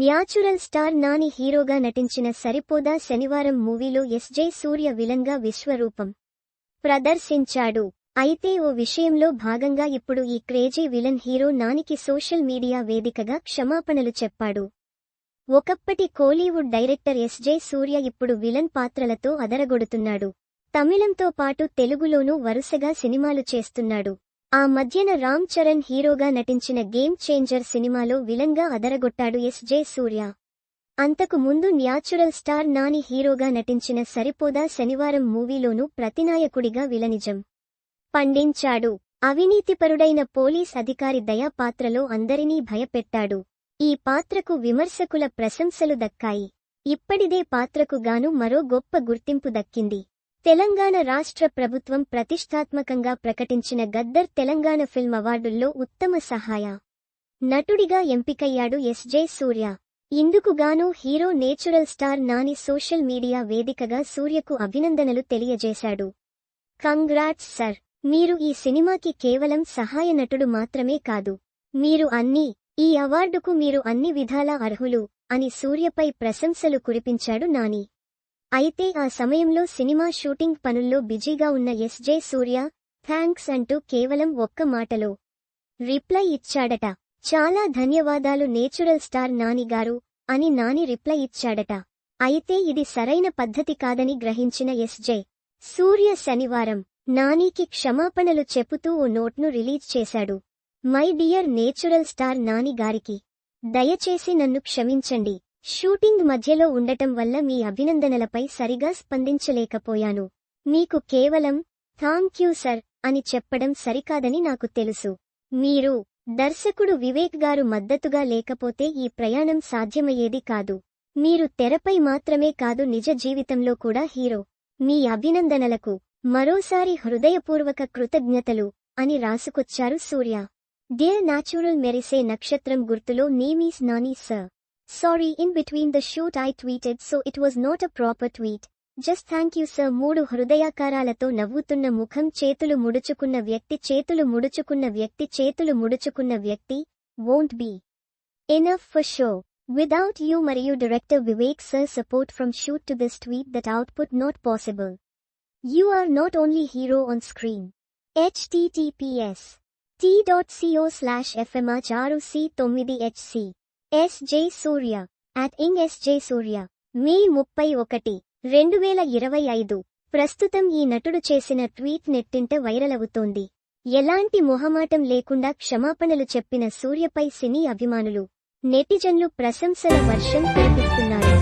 Natural star Nani హీరోగా నటించిన సరిపోదా శనివారం మూవీలో ఎస్జే సూర్య విలన్గా విశ్వరూపం ప్రదర్శించాడు. అయితే ఓ విషయంలో భాగంగా ఇప్పుడు ఈ క్రేజీ విలన్ హీరో నానికి సోషల్ మీడియా వేదికగా క్షమాపణలు చెప్పాడు. ఒకప్పటి కోలీవుడ్ డైరెక్టర్ ఎస్జే సూర్య ఇప్పుడు విలన్ పాత్రలతో అదరగొడుతున్నాడు. తమిళంతో పాటు తెలుగులోనూ వరుసగా సినిమాలు చేస్తున్నాడు. ఆ మధ్యన రామ్ చరణ్ హీరోగా నటించిన గేమ్ చేంజర్ సినిమాలో విలన్గా అదరగొట్టాడు ఎస్ జే సూర్య. అంతకు ముందు న్యాచురల్ స్టార్ నాని హీరోగా నటించిన సరిపోదా శనివారం మూవీలోనూ ప్రతినాయకుడిగా విలనిజం. పండించాడు. అవినీతిపరుడైన పోలీస్ అధికారి దయా పాత్రలో అందరినీ భయపెట్టాడు. ఈ పాత్రకు విమర్శకుల ప్రశంసలు దక్కాయి. ఇప్పటిదే పాత్రకు గాను మరో గొప్ప గుర్తింపు దక్కింది. తెలంగాణ రాష్ట్ర ప్రభుత్వం ప్రతిష్టాత్మకంగా ప్రకటించిన గద్దర్ తెలంగాణ ఫిల్మ్ అవార్డుల్లో ఉత్తమ సహాయ నటుడిగా ఎంపికయ్యాడు SJ Surya. ఇందుకుగాను hero natural star Nani social media వేదికగా సూర్యకు అభినందనలు తెలియజేశాడు. Congrats sir. మీరు ఈ సినిమాకి కేవలం సహాయ నటుడు మాత్రమే కాదు. మీరు అన్నీ ఈ అవార్డుకు మీరు అన్ని విధాలా అర్హులు అని సూర్యపై ప్రశంసలు కురిపించాడు నాని. అయితే ఆ సమయంలో సినిమా షూటింగ్ పనుల్లో బిజీగా ఉన్న ఎస్జే సూర్య థ్యాంక్స్ అంటూ కేవలం ఒక్క మాటలో రిప్లై ఇచ్చాడట. చాలా ధన్యవాదాలు నేచురల్ స్టార్ నానిగారు అని నాని రిప్లై ఇచ్చాడట. అయితే ఇది సరైన పద్ధతి కాదని గ్రహించిన ఎస్జే సూర్య శనివారం నానికి క్షమాపణలు చెబుతూ ఓ నోట్ను రిలీజ్ చేశాడు. My dear natural star Nani గారికి దయచేసి నన్ను క్షమించండి. షూటింగ్ మధ్యలో ఉండటం వల్ల మీ అభినందనలపై సరిగా స్పందించలేకపోయాను. మీకు కేవలం థాంక్ యూ సర్ అని చెప్పడం సరికాదని నాకు తెలుసు. మీరు దర్శకుడు వివేక్ గారు మద్దతుగా లేకపోతే ఈ ప్రయాణం సాధ్యమయ్యేది కాదు. మీరు తెరపై మాత్రమే కాదు నిజ జీవితంలో కూడా హీరో. మీ అభినందనలకు మరోసారి హృదయపూర్వక కృతజ్ఞతలు అని రాసుకొచ్చారు సూర్య. డియర్ నాచురల్ మెరిసే నక్షత్రం గుర్తులో నేమీస్ Nani sir. Sorry in between the shoot I tweeted so it was not a proper tweet. Just thank you sir మూడు హృదయాకారాలతో నవ్వుతున్న ముఖం చేతులు ముడుచుకున్న వ్యక్తి చేతులు ముడుచుకున్న వ్యక్తి చేతులు ముడుచుకున్న వ్యక్తి won't be enough for show without you మరియు director Vivek sir support from shoot to this tweet that output not possible you are not only hero on screen https t dot co slash FMR ఆరు C తొమ్మిది HC S. J. Surya at ing S. J. Surya May ముప్పై ఒకటి రెండు వేల ఇరవై ఐదు. ప్రస్తుతం ఈ నటుడు చేసిన ట్వీట్ నెట్టింట వైరల్ అవుతోంది ఎలాంటి మొహమాటం లేకుండా క్షమాపణలు చెప్పిన సూర్యపై సినీ అభిమానులు నెటిజన్లు ప్రశంసల వర్షం కురిపిస్తున్నారు.